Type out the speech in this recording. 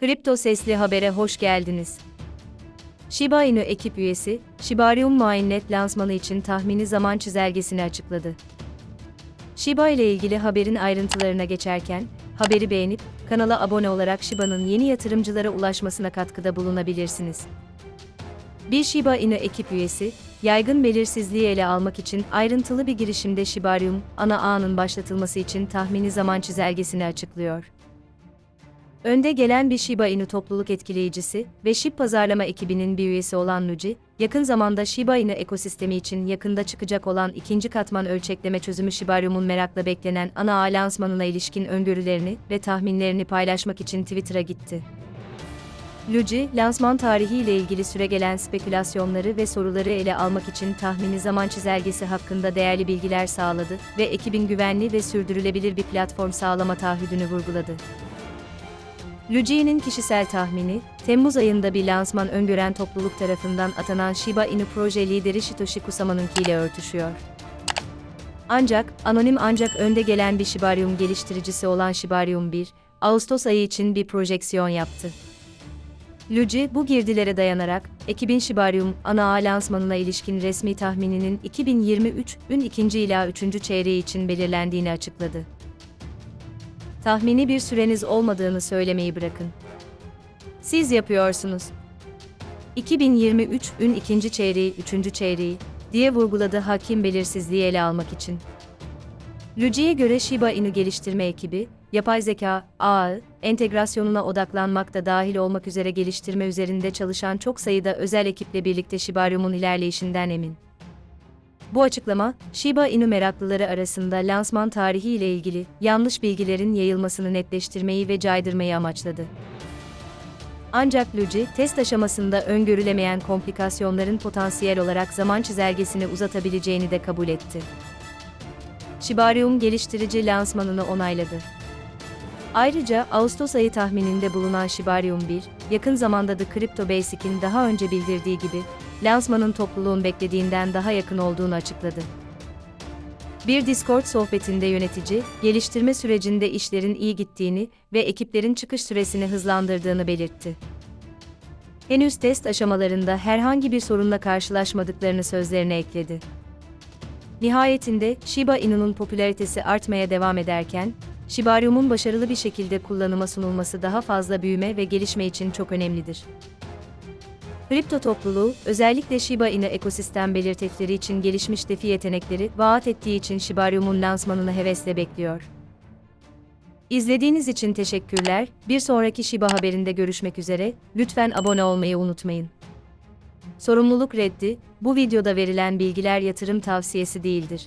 Kripto Sesli Haber'e hoş geldiniz. Shiba Inu ekip üyesi, Shibarium Mainnet lansmanı için tahmini zaman çizelgesini açıkladı. Shiba ile ilgili haberin ayrıntılarına geçerken, haberi beğenip, kanala abone olarak Shiba'nın yeni yatırımcılara ulaşmasına katkıda bulunabilirsiniz. Bir Shiba Inu ekip üyesi, yaygın belirsizliği ele almak için ayrıntılı bir girişimde Shibarium, ana ağının başlatılması için tahmini zaman çizelgesini açıklıyor. Önde gelen bir Shiba Inu topluluk etkileyicisi ve SHIB pazarlama ekibinin bir üyesi olan Luci, yakın zamanda Shiba Inu ekosistemi için yakında çıkacak olan ikinci katman ölçekleme çözümü Shibarium'un merakla beklenen ana ağ lansmanına ilişkin öngörülerini ve tahminlerini paylaşmak için Twitter'a gitti. Luci, lansman tarihi ile ilgili süregelen spekülasyonları ve soruları ele almak için tahmini zaman çizelgesi hakkında değerli bilgiler sağladı ve ekibin güvenli ve sürdürülebilir bir platform sağlama taahhüdünü vurguladı. Luci'nin kişisel tahmini, Temmuz ayında bir lansman öngören topluluk tarafından atanan Shiba Inu proje lideri Shitoshi Kusama'nınki ile örtüşüyor. Ancak, anonim ancak önde gelen bir Shibarium geliştiricisi olan Shibarium 1, Ağustos ayı için bir projeksiyon yaptı. Luci, bu girdilere dayanarak, ekibin Shibarium ana ağ lansmanına ilişkin resmi tahmininin 2023'ün ikinci ila üçüncü çeyreği için belirlendiğini açıkladı tahmini bir süreniz olmadığını söylemeyi bırakın. Siz yapıyorsunuz. 2023'ün ikinci çeyreği, üçüncü çeyreği diye vurguladı hakim belirsizliği ele almak için. Luci'ye göre Shiba Inu geliştirme ekibi, yapay zeka, ağı, entegrasyonuna odaklanmak da dahil olmak üzere geliştirme üzerinde çalışan çok sayıda özel ekiple birlikte Shibarium'un ilerleyişinden emin. Bu açıklama, Shiba Inu meraklıları arasında lansman tarihi ile ilgili yanlış bilgilerin yayılmasını netleştirmeyi ve caydırmayı amaçladı. Ancak Luci, test aşamasında öngörülemeyen komplikasyonların potansiyel olarak zaman çizelgesini uzatabileceğini de kabul etti. Shibarium geliştirici lansmanını onayladı. Ayrıca Ağustos ayı tahmininde bulunan Shibarium 1, yakın zamanda The Crypto Basic'in daha önce bildirdiği gibi, lansmanın topluluğun beklediğinden daha yakın olduğunu açıkladı. Bir Discord sohbetinde yönetici, geliştirme sürecinde işlerin iyi gittiğini ve ekiplerin çıkış süresini hızlandırdığını belirtti. Henüz test aşamalarında herhangi bir sorunla karşılaşmadıklarını sözlerine ekledi. Nihayetinde Shiba Inu'nun popülaritesi artmaya devam ederken, Shibarium'un başarılı bir şekilde kullanıma sunulması daha fazla büyüme ve gelişme için çok önemlidir. Kripto topluluğu, özellikle Shiba Inu ekosistem belirtileri için gelişmiş defi yetenekleri vaat ettiği için Shibarium'un lansmanını hevesle bekliyor. İzlediğiniz için teşekkürler. Bir sonraki Shiba haberinde görüşmek üzere. Lütfen abone olmayı unutmayın. Sorumluluk reddi, bu videoda verilen bilgiler yatırım tavsiyesi değildir.